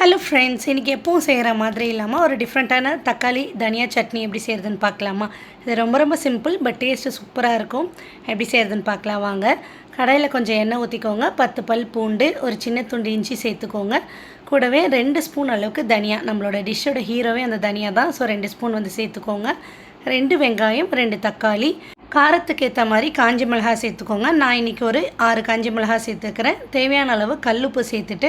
Hello friends இன்றைக்கி எப்பவும் செய்கிற மாதிரி இல்லாமல் ஒரு டிஃப்ரெண்ட்டான தக்காளி தனியா சட்னி எப்படி செய்கிறதுன்னு பார்க்கலாமா? இது ரொம்ப ரொம்ப சிம்பிள் பட் டேஸ்ட்டு சூப்பராக இருக்கும். எப்படி செய்கிறதுன்னு பார்க்கலாம் வாங்க. கடையில் கொஞ்சம் எண்ணெய் ஊற்றிக்கோங்க பத்து பல் பூண்டு ஒரு சின்ன துண்டு இஞ்சி சேர்த்துக்கோங்க. கூடவே ரெண்டு ஸ்பூன் அளவுக்கு தனியா நம்மளோட டிஷ்ஷோட ஹீரோவே அந்த தனியா தான். ஸோ ரெண்டு ஸ்பூன் வந்து சேர்த்துக்கோங்க. ரெண்டு வெங்காயம் ரெண்டு தக்காளி. காரத்துக்கு ஏற்ற மாதிரி காஞ்சி மிளகா சேர்த்துக்கோங்க. நான் இன்றைக்கி ஒரு ஆறு காஞ்சி மிளகா சேர்த்துக்கிறேன். தேவையான அளவு கல்லுப்பு சேர்த்துட்டு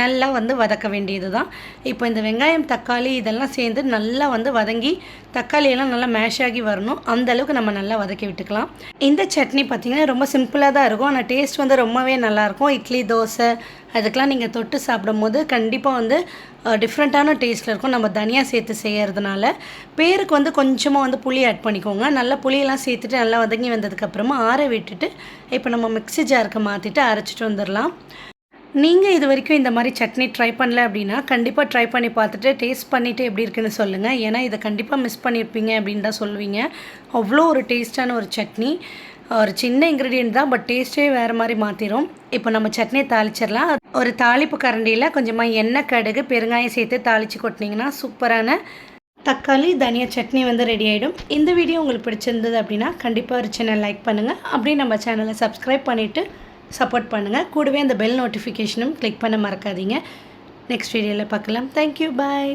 நல்லா வந்து வதக்க வேண்டியது தான் இப்போ இந்த வெங்காயம் தக்காளி இதெல்லாம் சேர்ந்து நல்லா வந்து வதங்கி தக்காளியெல்லாம் நல்லா மேஷ் ஆகி வரணும். அந்த அளவுக்கு நம்ம நல்லா வதக்கி விட்டுக்கலாம். இந்த சட்னி பார்த்திங்கன்னா ரொம்ப சிம்பிளாக தான் இருக்கும். ஆனால் டேஸ்ட் வந்து ரொம்பவே நல்லாயிருக்கும் இட்லி தோசை அதுக்கெலாம் நீங்கள் தொட்டு சாப்பிடும்போது கண்டிப்பாக வந்து டிஃப்ரெண்ட்டான டேஸ்ட்டில் இருக்கும். நம்ம தனியாக சேர்த்து செய்கிறதுனால பேருக்கு வந்து கொஞ்சமாக வந்து புளி ஆட் பண்ணிக்கோங்க. நல்லா புளியெல்லாம் சேர்த்துட்டு நல்லா வதங்கி வந்ததுக்கப்புறமா ஆற விட்டுட்டு இப்போ நம்ம மிக்ஸி ஜாருக்கு மாற்றிட்டு அரைச்சிட்டு வந்துடலாம். நீங்கள் இது வரைக்கும் இந்த மாதிரி சட்னி ட்ரை பண்ணல அப்படின்னா கண்டிப்பாக ட்ரை பண்ணி பார்த்துட்டு டேஸ்ட் பண்ணிவிட்டு எப்படி இருக்குன்னு சொல்லுங்கள் ஏன்னா இதை கண்டிப்பாக மிஸ் பண்ணியிருப்பீங்க அப்படின்னு தான் சொல்லுவீங்க. அவ்வளோ ஒரு டேஸ்ட்டான ஒரு சட்னி. ஒரு சின்ன இன்க்ரீடியன்ட் தான் பட் டேஸ்ட்டே வேறு மாதிரி மாற்றிடும் இப்போ நம்ம சட்னியை தாளிச்சிடலாம். ஒரு தாளிப்பு கரண்டியில் கொஞ்சமாக எண்ணெய் கடுகு பெருங்காயம் சேர்த்து தாளித்து கொட்டினீங்கன்னா சூப்பரான தக்காளி தனியா சட்னி வந்து ரெடி ஆகிடும் இந்த வீடியோ உங்களுக்கு பிடிச்சிருந்தது அப்படின்னா கண்டிப்பாக ஒரு சேனல் லைக் பண்ணுங்கள் அப்படியே நம்ம சேனலை சப்ஸ்கிரைப் பண்ணிவிட்டு சப்போர்ட் பண்ணுங்கள் கூடவே அந்த பெல் நோட்டிஃபிகேஷனும் கிளிக் பண்ண மறக்காதீங்க. நெக்ஸ்ட் வீடியோவில் பார்க்கலாம். Thank you bye